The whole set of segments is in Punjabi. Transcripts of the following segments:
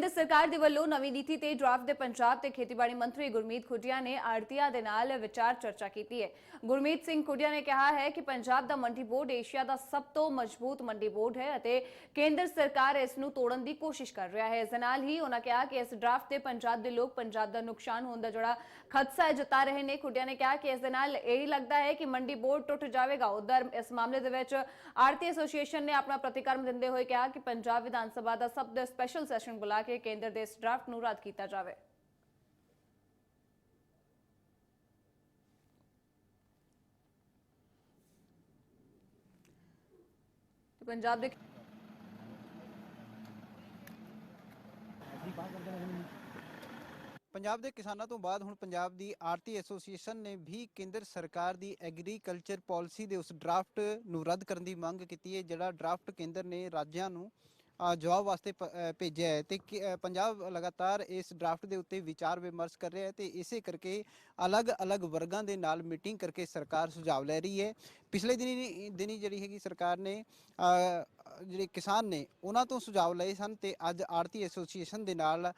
ਕੇਂਦਰ ਸਰਕਾਰ ਦੇ ਵੱਲੋਂ ਨਵੀਂ ਨੀਤੀ ਤੇ ਡਰਾਫਟ ਦੇ ਪੰਜਾਬ ਤੇ ਖੇਤੀਬਾੜੀ ਮੰਤਰੀ ਗੁਰਮੀਤ ਖੁੱਡੀਆ ਨੇ ਆੜਤੀਆਂ ਦੇ ਨਾਲ ਵਿਚਾਰ ਚਰਚਾ ਕੀਤੀ ਹੈ। ਗੁਰਮੀਤ ਸਿੰਘ ਖੁੱਡੀਆਂ ਨੇ ਕਿਹਾ ਹੈ ਕਿ ਪੰਜਾਬ ਦਾ ਮੰਡੀ ਬੋਰਡ ਏਸ਼ੀਆ ਦਾ ਸਭ ਤੋਂ ਮਜ਼ਬੂਤ ਮੰਡੀ ਬੋਰਡ ਹੈ ਅਤੇ ਕੇਂਦਰ ਸਰਕਾਰ ਇਸ ਨੂੰ ਤੋੜਨ ਦੀ ਕੋਸ਼ਿਸ਼ ਕਰ ਰਿਹਾ ਹੈ। ਇਸ ਦੇ ਨਾਲ ਹੀ ਉਹਨਾਂ ਕਿਹਾ ਕਿ ਇਸ ਡਰਾਫਟ ਤੇ ਪੰਜਾਬ ਦੇ ਲੋਕ ਪੰਜਾਬ ਦਾ ਨੁਕਸਾਨ ਹੋਣ ਦਾ ਜਿਹੜਾ ਖਦਸ਼ਾ ਹੈ, ਜਤਾ ਰਹੇ ਨੇ। ਖੁੱਡੀਆਂ ਨੇ ਕਿਹਾ ਕਿ ਇਸ ਦੇ ਨਾਲ ਇਹ ਲੱਗਦਾ ਹੈ ਕਿ ਮੰਡੀ ਬੋਰਡ ਟੁੱਟ ਜਾਵੇਗਾ। ਉਧਰ ਇਸ ਮਾਮਲੇ ਦੇ ਵਿੱਚ ਆੜਤੀ ਐਸੋਸੀਏਸ਼ਨ ਨੇ ਆਪਣਾ ਪ੍ਰਤੀਕਰਮ ਦਿੰਦੇ ਹੋਏ ਕਿਹਾ ਕਿ ਪੰਜਾਬ ਵਿਧਾਨ ਸਭਾ ਦਾ ਸਭ ਤੋਂ ਸਪੈਸ਼ਲ ਸੈਸ਼ਨ ਬੁਲਾ ਕੇ ਕੇਂਦਰ ਦੇ ਇਸ ਡਰਾਫਟ ਨੂੰ ਰੱਦ ਕੀਤਾ ਜਾਵੇ। ਪੰਜਾਬ ਦੇ ਪੰਜਾਬ ਦੇ ਕਿਸਾਨਾਂ ਤੋਂ ਬਾਅਦ ਹੁਣ ਪੰਜਾਬ ਦੀ ਆਰਤੀ ਐਸੋਸੀਏਸ਼ਨ ਨੇ ਵੀ ਕੇਂਦਰ ਸਰਕਾਰ ਦੀ ਐਗਰੀਕਲਚਰ ਪਾਲਿਸੀ ਦੇ ਉਸ ਡਰਾਫਟ ਨੂੰ ਰੱਦ ਕਰਨ ਦੀ ਮੰਗ ਕੀਤੀ ਹੈ, ਜਿਹੜਾ ਡਰਾਫਟ ਕੇਂਦਰ ਨੇ ਰਾਜਾਂ ਨੂੰ ਜਵਾਬ ਵਾਸਤੇ ਪ- ਭੇਜਿਆ ਹੈ ਤੇ ਕਿ- ਪੰਜਾਬ ਲਗਾਤਾਰ ਇਸ ਡਰਾਫਟ ਦੇ ਉੱਤੇ ਵਿਚਾਰ ਵਿਮਰਸ਼ ਕਰ ਰਿਹਾ ਹੈ ਤੇ ਇਸੇ ਕਰਕੇ ਅਲੱਗ-ਅਲੱਗ ਵਰਗਾਂ ਦੇ ਨਾਲ ਮੀਟਿੰਗ ਕਰਕੇ ਸਰਕਾਰ ਸੁਝਾਅ ਲੈ ਰਹੀ ਹੈ। ਪਿਛਲੇ ਦਿਨੀ ਦਿਨੀ ਜਿਹੜੀ ਹੈਗੀ ਸਰਕਾਰ ਨੇ ਜਿਹੜੇ ਕਿਸਾਨ ਨੇ ਉਹਨਾਂ ਤੋਂ ਸੁਝਾਅ ਲਏ ਸਨ ਤੇ ਅੱਜ ਆੜਤੀ ਐਸੋਸੀਏਸ਼ਨ ਦੇ ਨਾਲ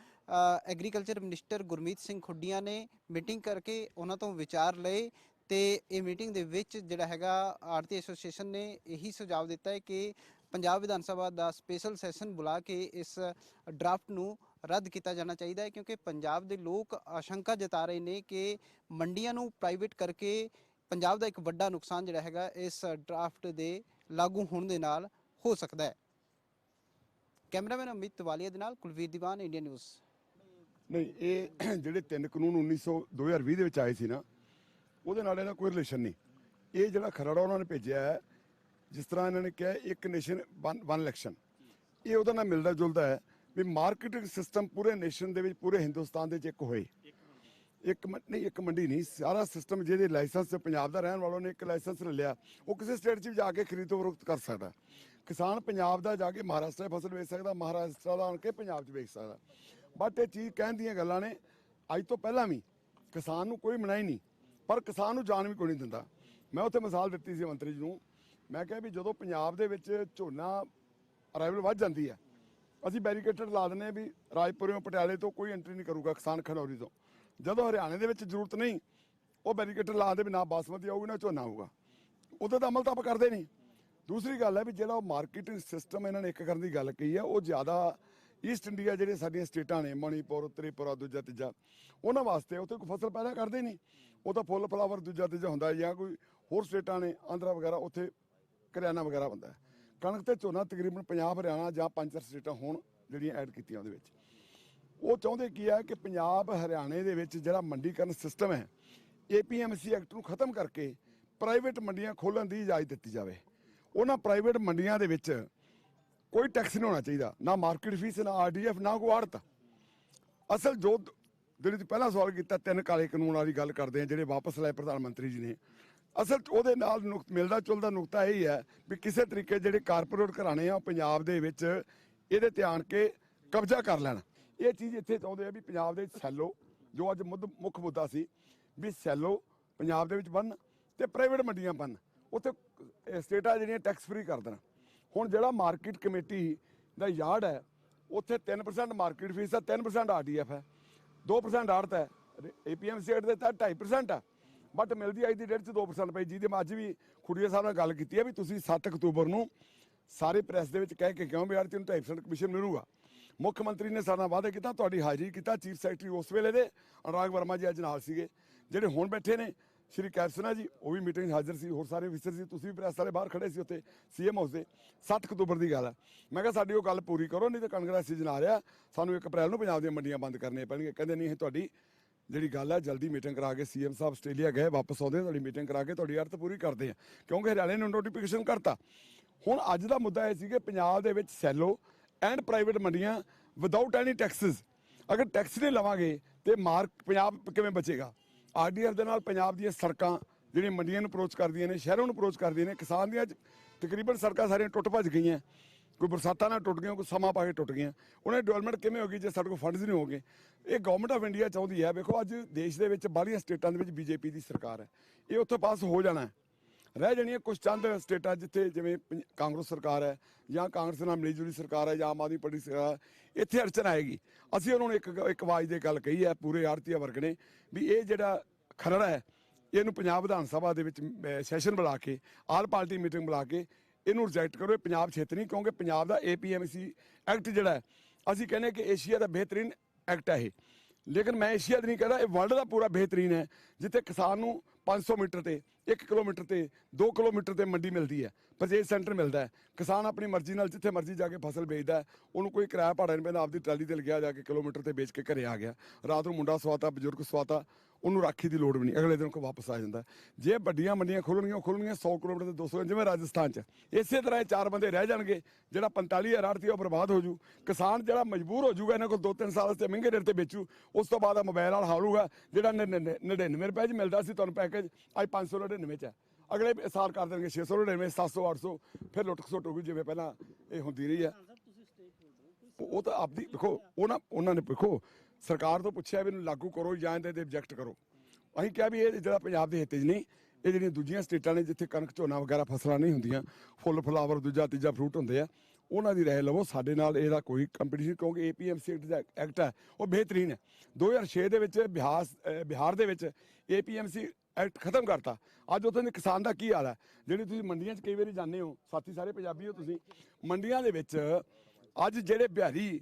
ਐਗਰੀਕਲਚਰ ਮਿਨਿਸਟਰ ਗੁਰਮੀਤ ਸਿੰਘ ਖੁੱਡੀਆਂ ਨੇ ਮੀਟਿੰਗ ਕਰਕੇ ਉਹਨਾਂ ਤੋਂ ਵਿਚਾਰ ਲਏ ਤੇ ਇਹ ਮੀਟਿੰਗ ਦੇ ਵਿੱਚ ਜਿਹੜਾ ਹੈਗਾ ਆੜਤੀ ਐਸੋਸੀਏਸ਼ਨ ਨੇ ਇਹੀ ਸੁਝਾਅ ਦਿੱਤਾ ਹੈ ਕਿ ਪੰਜਾਬ ਵਿਧਾਨ ਸਭਾ ਦਾ ਸਪੈਸ਼ਲ ਸੈਸ਼ਨ ਬੁਲਾ ਕੇ ਇਸ ਡਰਾਫਟ ਨੂੰ ਰੱਦ ਕੀਤਾ ਜਾਣਾ ਚਾਹੀਦਾ ਹੈ, ਕਿਉਂਕਿ ਪੰਜਾਬ ਦੇ ਲੋਕ ਆਸ਼ੰਕਾ ਜਤਾ ਰਹੇ ਨੇ ਕਿ ਮੰਡੀਆਂ ਨੂੰ ਪ੍ਰਾਈਵੇਟ ਕਰਕੇ ਪੰਜਾਬ ਦਾ ਇੱਕ ਵੱਡਾ ਨੁਕਸਾਨ ਜਿਹੜਾ ਹੈਗਾ ਇਸ ਡਰਾਫਟ ਦੇ ਲਾਗੂ ਹੋਣ ਦੇ ਨਾਲ ਹੋ ਸਕਦਾ ਹੈ। ਕੈਮਰਾਮੈਨ ਅਮਿਤ ਵਾਲੀਆ ਦੇ ਨਾਲ ਕੁਲਵੀਰ ਦੀਵਾਨ ਇੰਡੀਆ ਨਿਊਜ਼। ਨਹੀਂ, ਇਹ ਜਿਹੜੇ ਤਿੰਨ ਕਾਨੂੰਨ 1900 2020 ਦੇ ਵਿੱਚ ਆਏ ਸੀ ਨਾ, ਉਹਦੇ ਨਾਲ ਇਹਦਾ ਕੋਈ ਰਿਲੇਸ਼ਨ ਨਹੀਂ। ਇਹ ਜਿਹੜਾ ਖਰੜਾ ਉਹਨਾਂ ਨੇ ਭੇਜਿਆ ਹੈ ਜਿਸ ਤਰ੍ਹਾਂ ਇਹਨਾਂ ਨੇ ਕਿਹਾ ਇੱਕ ਨੇਸ਼ਨ ਵਨ ਇਲੈਕਸ਼ਨ ਇਹ ਉਹਦਾ ਨਾਲ ਮਿਲਦਾ ਜੁਲਦਾ ਹੈ ਵੀ ਮਾਰਕੀਟਿੰਗ ਸਿਸਟਮ ਪੂਰੇ ਨੇਸ਼ਨ ਦੇ ਵਿੱਚ, ਪੂਰੇ ਹਿੰਦੁਸਤਾਨ ਦੇ ਵਿੱਚ ਇੱਕ ਹੋਏ। ਇੱਕ ਮ- ਨਹੀਂ, ਇੱਕ ਮੰਡੀ ਨਹੀਂ, ਸਾਰਾ ਸਿਸਟਮ ਜਿਹਦੇ ਲਾਇਸੈਂਸ ਪੰਜਾਬ ਦਾ ਰਹਿਣ ਵਾਲੋਂ ਨੇ ਇੱਕ ਲਾਇਸੈਂਸ ਲੈ ਲਿਆ। ਉਹ ਕਿਸੇ ਸਟੇਟ 'ਚ ਵੀ ਜਾ ਕੇ ਖਰੀਦੋ ਫਰੋਖਤ ਕਰ ਸਕਦਾ। ਕਿਸਾਨ ਪੰਜਾਬ ਦਾ ਜਾ ਕੇ ਮਹਾਰਾਸ਼ਟਰ 'ਚ ਫਸਲ ਵੇਚ ਸਕਦਾ, ਮਹਾਰਾਸ਼ਟਰ ਦਾ ਆਣ ਕੇ ਪੰਜਾਬ 'ਚ ਵੇਚ ਸਕਦਾ। ਬਟ ਇਹ ਚੀਜ਼ ਕਹਿਣ ਦੀਆਂ ਗੱਲਾਂ ਨੇ, ਅੱਜ ਤੋਂ ਪਹਿਲਾਂ ਵੀ ਕਿਸਾਨ ਨੂੰ ਕੋਈ ਮਨਾਈ ਨਹੀਂ, ਪਰ ਕਿਸਾਨ ਨੂੰ ਜਾਨ ਵੀ ਕੋਈ ਨਹੀਂ ਦਿੰਦਾ। ਮੈਂ ਉੱਥੇ ਮਿਸਾਲ ਦਿੱਤੀ ਸੀ ਮੰਤਰੀ ਜੀ ਨੂੰ ਮੈਂ ਕਿਹਾ ਵੀ ਜਦੋਂ ਪੰਜਾਬ ਦੇ ਵਿੱਚ ਝੋਨਾ ਅਰਾਈਵਲ ਵੱਧ ਜਾਂਦੀ ਹੈ, ਅਸੀਂ ਬੈਰੀਕੇਟਡ ਲਾ ਦਿੰਦੇ ਹਾਂ ਵੀ ਰਾਜਪੁਰਿਓਂ ਪਟਿਆਲੇ ਤੋਂ ਕੋਈ ਐਂਟਰੀ ਨਹੀਂ ਕਰੂਗਾ ਕਿਸਾਨ ਖਨੌਰੀ ਤੋਂ। ਜਦੋਂ ਹਰਿਆਣੇ ਦੇ ਵਿੱਚ ਜ਼ਰੂਰਤ ਨਹੀਂ, ਉਹ ਬੈਰੀਕੇਟਡ ਲਾ ਦੇ ਵੀ ਨਾ ਬਾਸਮਤੀ ਆਊਗੀ, ਨਾ ਝੋਨਾ ਆਊਗਾ। ਉਹਦਾ ਤਾਂ ਅਮਲ ਤਾਂ ਆਪਾਂ ਕਰਦੇ ਨਹੀਂ। ਦੂਸਰੀ ਗੱਲ ਹੈ ਵੀ ਜਿਹੜਾ ਉਹ ਮਾਰਕੀਟਿੰਗ ਸਿਸਟਮ ਇਹਨਾਂ ਨੇ ਇੱਕ ਕਰਨ ਦੀ ਗੱਲ ਕਹੀ ਹੈ, ਉਹ ਜ਼ਿਆਦਾ ਈਸਟ ਇੰਡੀਆ ਜਿਹੜੀਆਂ ਸਾਡੀਆਂ ਸਟੇਟਾਂ ਨੇ, ਮਣੀਪੁਰ, ਤ੍ਰਿਪੁਰਾ, ਦੂਜਾ ਤੀਜਾ, ਉਹਨਾਂ ਵਾਸਤੇ ਉੱਥੇ ਕੋਈ ਫਸਲ ਪੈਦਾ ਕਰਦੇ ਨਹੀਂ। ਉਹ ਤਾਂ ਫੁੱਲ, ਫਲਾਵਰ ਦੂਜਾ ਤੀਜਾ ਹੁੰਦਾ ਜਾਂ ਕੋਈ ਹੋਰ ਸਟੇਟਾਂ ਨੇ, ਆਂਧਰਾ ਵਗੈਰਾ, ਉੱਥੇ ਕਰਿਆਨਾ ਵਗੈਰਾ ਹੁੰਦਾ ਹੈ। ਕਣਕ ਤੇ ਝੋਨਾ ਤਕਰੀਬਨ ਪੰਜਾਬ ਹਰਿਆਣਾ ਜਾਂ ਪੰਜ ਚਾਰ ਸਟੇਟਾਂ ਹੋਣ ਜਿਹੜੀਆਂ ਐਡ ਕੀਤੀਆਂ ਉਹਦੇ ਵਿੱਚ। ਉਹ ਚਾਹੁੰਦੇ ਕੀ ਹੈ ਕਿ ਪੰਜਾਬ ਹਰਿਆਣੇ ਦੇ ਵਿੱਚ ਜਿਹੜਾ ਮੰਡੀਕਰਨ ਸਿਸਟਮ ਹੈ ਏਪੀਐਮਸੀ ਐਕਟ ਨੂੰ ਖਤਮ ਕਰਕੇ ਪ੍ਰਾਈਵੇਟ ਮੰਡੀਆਂ ਖੋਲ੍ਹਣ ਦੀ ਇਜਾਜ਼ਤ ਦਿੱਤੀ ਜਾਵੇ। ਉਹਨਾਂ ਪ੍ਰਾਈਵੇਟ ਮੰਡੀਆਂ ਦੇ ਵਿੱਚ ਕੋਈ ਟੈਕਸ ਨਹੀਂ ਹੋਣਾ ਚਾਹੀਦਾ। ਨਾ ਮਾਰਕੀਟ ਫੀਸ ਨਾ ਆਰਡੀਐਫ ਨਾ ਕੋਈ ਆੜਤ। ਅਸਲ ਜੋ ਦ- ਜਿਹੜੇ ਤੁਸੀਂ ਪਹਿਲਾਂ ਸਵਾਲ ਕੀਤਾ, ਤਿੰਨ ਕਾਲੇ ਕਾਨੂੰਨ ਵਾਲੀ ਗੱਲ ਕਰਦੇ ਆ, ਜਿਹੜੇ ਵਾਪਸ ਲਏ ਪ੍ਰਧਾਨ ਮੰਤਰੀ ਜੀ ਨੇ। ਅਸਲ ਉਹਦੇ ਨਾਲ ਨੁਕਤ ਮਿਲਦਾ ਜੁਲਦਾ ਨੁਕਤਾ ਇਹ ਹੀ ਹੈ ਵੀ ਕਿਸੇ ਤਰੀਕੇ ਜਿਹੜੇ ਕਾਰਪੋਰੇਟ ਘਰਾਣੇ ਆ ਉਹ ਪੰਜਾਬ ਦੇ ਵਿੱਚ ਇਹਦੇ ਤੇ ਆਣ ਕੇ ਕਬਜ਼ਾ ਕਰ ਲੈਣ। ਇਹ ਚੀਜ਼ ਇੱਥੇ ਚਾਹੁੰਦੇ ਆ ਵੀ ਪੰਜਾਬ ਦੇ ਸੈਲੋ, ਜੋ ਅੱਜ ਮੁੱਦ ਮੁੱਖ ਮੁੱਦਾ ਸੀ, ਵੀ ਸੈਲੋ ਪੰਜਾਬ ਦੇ ਵਿੱਚ ਬਣ ਤੇ ਪ੍ਰਾਈਵੇਟ ਮੰਡੀਆਂ ਬਣ ਉੱਥੇ ਸਟੇਟਾਂ ਜਿਹੜੀਆਂ ਟੈਕਸ ਫ੍ਰੀ ਕਰ ਦੇਣ। ਹੁਣ ਜਿਹੜਾ ਮਾਰਕੀਟ ਕਮੇਟੀ ਦਾ ਯਾਰਡ ਹੈ, ਉੱਥੇ 3% ਮਾਰਕੀਟ ਫੀਸ ਹੈ 3% ਆਰਡੀਐਫ ਹੈ। 2% ਆੜਤ ਹੈ। ਏਪੀਐਮ ਸਟੇਟ ਦੇ ਤਹਿਤ 2.5% ਆ। ਬਟ ਮਿਲਦੀ ਅੱਜ ਦੀ ਡੇਟ 'ਚ 2% ਪਈ, ਜਿਹਦੇ ਮੈਂ ਅੱਜ ਵੀ ਖੁੜੀਆ ਸਾਹਿਬ ਨਾਲ ਗੱਲ ਕੀਤੀ ਹੈ ਵੀ ਤੁਸੀਂ 7 ਅਕਤੂਬਰ ਨੂੰ ਸਾਰੇ ਪ੍ਰੈਸ ਦੇ ਵਿੱਚ ਕਹਿ ਕੇ ਕਿਉਂ ਵੀ ਯਾਰ ਤੈਨੂੰ 2.5% ਕਮਿਸ਼ਨ ਮਿਲੂਗਾ? ਮੁੱਖ ਮੰਤਰੀ ਨੇ ਸਾਡੇ ਨਾਲ ਵਾਅਦਾ ਕੀਤਾ, ਤੁਹਾਡੀ ਹਾਜ਼ਰੀ ਕੀਤਾ, ਚੀਫ ਸੈਕਟਰੀ ਉਸ ਵੇਲੇ ਦੇ, ਅਨੁਰਾਗ ਵਰਮਾ ਜੀ ਅੱਜ ਨਾਲ ਸੀਗੇ, ਜਿਹੜੇ ਹੁਣ ਬੈਠੇ ਨੇ, ਸ਼੍ਰੀ ਕੈਪਸਨਾ ਜੀ, ਉਹ ਵੀ ਮੀਟਿੰਗ 'ਚ ਹਾਜ਼ਰ ਸੀ, ਹੋਰ ਸਾਰੇ ਅਫਸਰ ਸੀ, ਤੁਸੀਂ ਵੀ ਪ੍ਰੈਸ ਵਾਲੇ ਬਾਹਰ ਖੜੇ ਸੀ ਉੱਥੇ ਸੀਐਮ ਹਾਊਸ ਦੇ 7 ਅਕਤੂਬਰ ਦੀ ਗੱਲ ਹੈ। ਮੈਂ ਕਿਹਾ ਸਾਡੀ ਉਹ ਗੱਲ ਪੂਰੀ ਕਰੋ, ਨਹੀਂ ਤਾਂ ਕਣਕ ਦਾ ਸੀਜ਼ਨ ਆ ਰਿਹਾ, ਸਾਨੂੰ 1 ਅਪ੍ਰੈਲ ਨੂੰ ਪੰਜਾਬ ਦੀਆਂ ਮੰਡੀਆਂ ਬੰਦ ਕਰਨੀਆਂ ਪੈਣਗੀਆਂ, ਕਹਿੰਦੇ ਨਹੀਂ ਇਹ ਤੁਹਾਡੀ ਜਿਹੜੀ ਗੱਲ ਹੈ ਜਲਦੀ ਮੀਟਿੰਗ ਕਰਾ ਕੇ ਸੀਐਮ ਸਾਹਿਬ ਆਸਟ੍ਰੇਲੀਆ ਗਏ, ਵਾਪਸ ਆਉਂਦੇ ਤੁਹਾਡੀ ਮੀਟਿੰਗ ਕਰਾ ਕੇ ਤੁਹਾਡੀ ਅਰਥ ਪੂਰੀ ਕਰਦੇ ਆ। ਕਿਉਂਕਿ ਹਰਿਆਣੇ ਨੇ ਨੋਟੀਫਿਕੇਸ਼ਨ ਕਰਤਾ। ਹੁਣ ਅੱਜ ਦਾ ਮੁੱਦਾ ਇਹ ਸੀ ਕਿ ਪੰਜਾਬ ਦੇ ਵਿੱਚ ਸੈਲੋ ਐਂਡ ਪ੍ਰਾਈਵੇਟ ਮੰਡੀਆਂ ਵਿਦਆਊਟ ਐਨੀ ਟੈਕਸਸ ਅਗਰ ਟੈਕਸ ਨਹੀਂ ਲਵਾਂਗੇ ਤੇ ਮਾਰਕ ਪੰਜਾਬ ਕਿਵੇਂ ਬਚੇਗਾ? ਆਰਡੀਐਫ ਦੇ ਨਾਲ ਪੰਜਾਬ ਦੀਆਂ ਸੜਕਾਂ ਜਿਹੜੀਆਂ ਮੰਡੀਆਂ ਨੂੰ ਅਪਰੋਚ ਕਰਦੀਆਂ ਨੇ, ਸ਼ਹਿਰਾਂ ਨੂੰ ਅਪਰੋਚ ਕਰਦੀਆਂ ਨੇ, ਕਿਸਾਨ ਦੀਆਂ ਤਕਰੀਬਨ ਸੜਕਾਂ ਸਾਰੀਆਂ ਟੁੱਟ ਭੱਜ ਗਈਆਂ। ਕੋਈ ਬਰਸਾਤਾਂ ਨਾਲ ਟੁੱਟ ਗਈਆਂ, ਕੋਈ ਸਮਾਂ ਪਾ ਕੇ ਟੁੱਟ ਗਈਆਂ। ਉਹਨਾਂ ਦੀ ਡਿਵੈਲਪਮੈਂਟ ਕਿਵੇਂ ਹੋਗੀ ਜੇ ਸਾਡੇ ਕੋਲ ਫੰਡਸ ਨਹੀਂ ਹੋਗੇ ਇਹ ਗਵਰਨਮੈਂਟ ਆਫ ਇੰਡੀਆ ਚਾਹੁੰਦੀ ਹੈ, ਵੇਖੋ ਅੱਜ ਦੇਸ਼ ਦੇ ਵਿੱਚ ਬਾਹਰੀਆਂ ਸਟੇਟਾਂ ਦੇ ਵਿੱਚ ਬੀਜੇਪੀ ਦੀ ਸਰਕਾਰ ਹੈ। ਇਹ ਉੱਥੋਂ ਪਾਸ ਹੋ ਜਾਣਾ ਰਹਿ ਜਾਣੀਆਂ ਕੁਝ ਚੰਦ ਸਟੇਟਾਂ ਜਿੱਥੇ ਜਿਵੇਂ ਪੰਜ- ਕਾਂਗਰਸ ਸਰਕਾਰ ਹੈ ਜਾਂ ਕਾਂਗਰਸ ਨਾਲ ਮਿਲੀ ਜੁਲੀ ਸਰਕਾਰ ਹੈ ਜਾਂ ਆਮ ਆਦਮੀ ਪਾਰਟੀ ਸਰਕਾਰ ਇੱਥੇ ਅੜਚਨ ਆਏਗੀ। ਅਸੀਂ ਉਹਨਾਂ ਨੂੰ ਇੱਕ ਇੱਕ ਆਵਾਜ਼ ਦੇ ਗੱਲ ਕਹੀ ਹੈ, ਪੂਰੇ ਆੜਤੀਆ ਵਰਗ ਨੇ, ਵੀ ਇਹ ਜਿਹੜਾ ਖਰੜਾ ਹੈ, ਇਹਨੂੰ ਪੰਜਾਬ ਵਿਧਾਨ ਸਭਾ ਦੇ ਵਿੱਚ ਸੈਸ਼ਨ ਬੁਲਾ ਕੇ, ਆਲ ਪਾਰਟੀ ਮੀਟਿੰਗ ਬੁਲਾ ਕੇ ਇਹਨੂੰ ਰਿਜੈਕਟ ਕਰੋ, ਇਹ ਪੰਜਾਬ ਛੇਤ ਨਹੀਂ, ਕਿਉਂਕਿ ਪੰਜਾਬ ਦਾ ਏਪੀਐਮਸੀ ਐਕਟ ਜਿਹੜਾ ਹੈ, ਅਸੀਂ ਕਹਿੰਦੇ ਕਿ ਏਸ਼ੀਆ ਦਾ ਬਿਹਤਰੀਨ ਐਕਟ ਹੈ ਇਹ। ਲੇਕਿਨ ਮੈਂ ਏਸ਼ੀਆ ਦਾ ਨਹੀਂ ਕਹਿੰਦਾ ਇਹ ਵਰਲਡ ਦਾ ਪੂਰਾ ਬਿਹਤਰੀਨ ਹੈ, ਜਿੱਥੇ ਕਿਸਾਨ ਨੂੰ 500 ਮੀਟਰ ਤੇ 1 ਕਿਲੋਮੀਟਰ ਤੇ 2 ਕਿਲੋਮੀਟਰ ਤੇ ਮੰਡੀ ਮਿਲਦੀ ਹੈ, ਪਰਚੇਜ ਸੈਂਟਰ ਮਿਲਦਾ ਹੈ। ਕਿਸਾਨ ਆਪਣੀ ਮਰਜ਼ੀ ਨਾਲ ਜਿੱਥੇ ਮਰਜ਼ੀ ਜਾ ਕੇ ਫਸਲ ਵੇਚਦਾ ਹੈ, ਉਹਨੂੰ ਕੋਈ ਕਿਰਾਇਆ ਭਾੜਾ ਨਹੀਂ ਪੈਂਦਾ, ਆਪਦੀ ਟਰਾਲੀ ਤੇ ਲਗਿਆ ਜਾ ਕੇ ਕਿਲੋਮੀਟਰ ਤੇ ਵੇਚ ਕੇ ਘਰੇ ਆ ਗਿਆ। ਰਾਤ ਨੂੰ ਮੁੰਡਾ ਸਵਾਤਾ, ਬਜ਼ੁਰਗ ਸਵਾਤਾ ਉਹਨੂੰ ਰਾਖੀ ਦੀ ਲੋੜ ਵੀ ਨਹੀਂ। ਅਗਲੇ ਦਿਨ ਕੋ ਵਾਪਸ ਆ ਜਾਂਦਾ। ਹੈ। ਜੇ ਵੱਡੀਆਂ ਮੰਡੀਆਂ ਖੋਲਣਗੀਆਂ ਖੋਲਣਗੀਆਂ 100 ਕਿਲੋਮੀਟਰ ਤੇ 200 ਜਿਵੇਂ ਰਾਜਸਥਾਨ 'ਚ। ਇਸੇ ਤਰ੍ਹਾਂ ਇਹ ਚਾਰ ਬੰਦੇ ਰਹਿ ਜਾਣਗੇ ਜਿਹੜਾ 45000 ਆੜਤੀ ਉਹ ਬਰਬਾਦ ਹੋ ਜੂ। ਕਿਸਾਨ ਜਿਹੜਾ ਮਜਬੂਰ ਹੋ ਜੂਗਾ ਇਹਨਾਂ ਕੋਲ 2-3 ਸਾਲ ਤੇ ਮਹਿੰਗੇ ਰੇਟ ਤੇ ਵੇਚੂ ਉਸ ਤੋਂ ਬਾਅਦ ਮੋਬਾਈਲ ਨਾਲ ਹਾਲੂਗਾ ਜਿਹੜਾ 99 ਰੁਪਏ 'ਚ ਮਿਲਦਾ ਸੀ ਤੁਹਾਨੂੰ ਪੈਕੇਜ ਅੱਜ 599 'ਚ ਹੈ। ਅਗਲੇ ਸਾਲ ਕਰ ਦੇਣਗੇ 699 700 800 ਫਿਰ ਲੁੱਟ ਖਸੁੱਟ ਹੋਊਗੀ ਜਿਵੇਂ ਪਹਿਲਾਂ ਇਹ ਹੁੰਦੀ ਰਹੀ ਹੈ। ਉਹ ਉਹ ਤਾਂ ਆਪਦੀ ਦੇਖੋ ਉਹਨਾਂ ਉਹਨਾਂ ਨੇ ਦੇਖੋ ਸਰਕਾਰ ਤੋਂ ਪੁੱਛਿਆ ਵੀ ਇਹਨੂੰ ਲਾਗੂ ਕਰੋ ਜਾਂ ਇਹਦੇ ਤੇ ਰਿਜੈਕਟ ਕਰੋ। ਅਸੀਂ ਕਿਹਾ ਵੀ ਇਹ ਜਿਹੜਾ ਪੰਜਾਬ ਦੇ ਹਿੱਤ 'ਚ ਨਹੀਂ, ਇਹ ਜਿਹੜੀਆਂ ਦੂਜੀਆਂ ਸਟੇਟਾਂ ਨੇ ਜਿੱਥੇ ਕਣਕ, ਝੋਨਾ ਵਗੈਰਾ ਫਸਲਾਂ ਨਹੀਂ ਹੁੰਦੀਆਂ, ਫੁੱਲ, ਫਲਾਵਰ, ਦੂਜਾ, ਤੀਜਾ ਫਰੂਟ ਹੁੰਦੇ ਆ, ਉਹਨਾਂ ਦੀ ਰਹਿ ਲਵੋ, ਸਾਡੇ ਨਾਲ ਇਹਦਾ ਕੋਈ ਕੰਪੀਟੀਸ਼ਨ ਕਿਉਂਕਿ ਏਪੀਐਮਸੀ ਦਾ ਐਕਟ ਹੈ ਉਹ ਬਿਹਤਰੀਨ ਹੈ। 2006 ਦੇ ਵਿੱਚ ਬਿਹਾਰ ਬਿਹਾਰ ਦੇ ਵਿੱਚ ਏਪੀਐਮਸੀ ਐਕਟ ਖਤਮ ਕਰਤਾ। ਅੱਜ ਉੱਥੇ ਦੇ ਕਿਸਾਨ ਦਾ ਕੀ ਹਾਲ ਹੈ? ਜਿਹੜੀ ਤੁਸੀਂ ਮੰਡੀਆਂ 'ਚ ਕਈ ਵਾਰੀ ਜਾਂਦੇ ਹੋ, ਸਾਥੀ ਸਾਰੇ ਪੰਜਾਬੀ ਹੋ ਤੁਸੀਂ, ਮੰਡੀਆਂ ਦੇ ਵਿੱਚ ਅੱਜ ਜਿਹੜੇ ਬਿਹਾਰੀ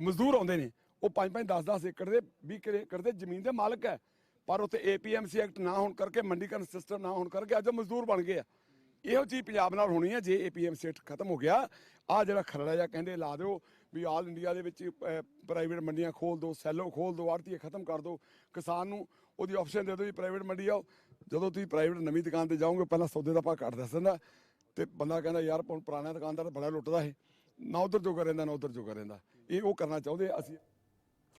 ਮਜ਼ਦੂਰ ਆਉਂਦੇ ਨੇ ਉਹ 5-5 10-10 ਏਕੜ ਦੇ 20 ਏਕੜ ਦੇ ਜ਼ਮੀਨ ਦੇ ਮਾਲਕ ਹੈ। ਪਰ ਉੱਥੇ ਏਪੀਐਮਸੀ ਐਕਟ ਨਾ ਹੋਣ ਕਰਕੇ, ਮੰਡੀਕਰਨ ਸਿਸਟਮ ਨਾ ਹੋਣ ਕਰਕੇ ਅੱਜ ਉਹ ਮਜ਼ਦੂਰ ਬਣ ਗਏ ਆ। ਇਹੋ ਚੀਜ਼ ਪੰਜਾਬ ਨਾਲ ਹੋਣੀ ਹੈ, ਜੇ ਏਪੀਐਮਸੀ ਐਕਟ ਖਤਮ ਹੋ ਗਿਆ, ਆ ਜਿਹੜਾ ਖਰੜਾ ਜਿਹਾ ਕਹਿੰਦੇ, ਲਾ ਦਿਓ ਵੀ ਆਲ ਇੰਡੀਆ ਦੇ ਵਿੱਚ ਪ੍ਰਾਈਵੇਟ ਮੰਡੀਆਂ ਖੋਲ ਦਿਓ ਸੈਲੋ ਖੋਲ ਦਿਓ, ਆੜਤੀਏ ਖਤਮ ਕਰ ਦਿਓ। ਕਿਸਾਨ ਨੂੰ ਉਹਦੀ ਆਪਸ਼ਨ ਦੇ ਦਿਓ ਜੀ ਪ੍ਰਾਈਵੇਟ ਮੰਡੀ ਆਓ। ਜਦੋਂ ਤੁਸੀਂ ਪ੍ਰਾਈਵੇਟ ਨਵੀਂ ਦੁਕਾਨ ਤੇ ਜਾਓਗੇ, ਪਹਿਲਾਂ ਸੌਦੇ ਦਾ ਭਾਅ ਘੱਟ ਦੱਸ ਦਿੰਦਾ। ਤੇ ਬੰਦਾ ਕਹਿੰਦਾ, ਯਾਰ ਹੁਣ ਪੁਰਾਣਾ ਦੁਕਾਨਦਾਰ ਬੜਾ ਲੁੱਟਦਾ ਹੈ ਨਾ ਉਧਰ ਜੋਗਾ ਰਹਿੰਦਾ, ਨਾ ਉਧਰ ਜੋਗਾ ਰਹਿੰਦਾ। ਇਹ ਉਹ ਕਰਨਾ ਚਾਹੁੰਦੇ ਅਸੀਂ